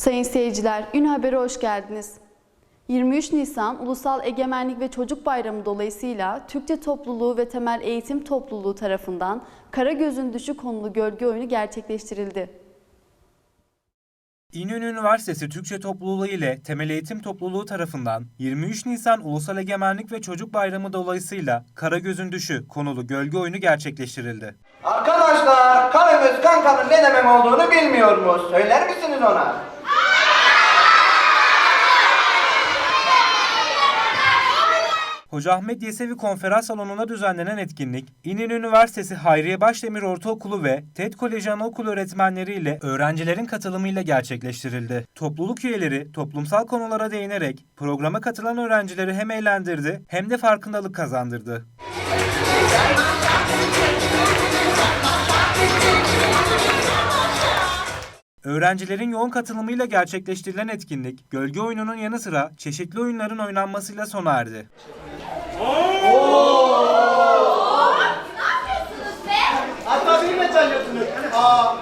Sayın seyirciler, Ün Haber'e hoş geldiniz. 23 Nisan Ulusal Egemenlik ve Çocuk Bayramı dolayısıyla Türkçe Topluluğu ve Temel Eğitim Topluluğu tarafından Karagöz'ün Düşü konulu gölge oyunu gerçekleştirildi. İnönü Üniversitesi Türkçe Topluluğu ile Temel Eğitim Topluluğu tarafından 23 Nisan Ulusal Egemenlik ve Çocuk Bayramı dolayısıyla Karagöz'ün Düşü konulu gölge oyunu gerçekleştirildi. Arkadaşlar Karagöz kankanın ne demek olduğunu bilmiyor mu? Söyler misiniz ona? Hoca Ahmet Yesevi Konferans Salonu'nda düzenlenen etkinlik, İnönü Üniversitesi Hayriye Başdemir Ortaokulu ve TED Koleji Anaokulu öğretmenleri ile öğrencilerin katılımıyla gerçekleştirildi. Topluluk üyeleri toplumsal konulara değinerek programa katılan öğrencileri hem eğlendirdi hem de farkındalık kazandırdı. Öğrencilerin yoğun katılımıyla gerçekleştirilen etkinlik, gölge oyununun yanı sıra çeşitli oyunların oynanmasıyla sona erdi. Oo! Ne yapıyorsunuz be? Aa,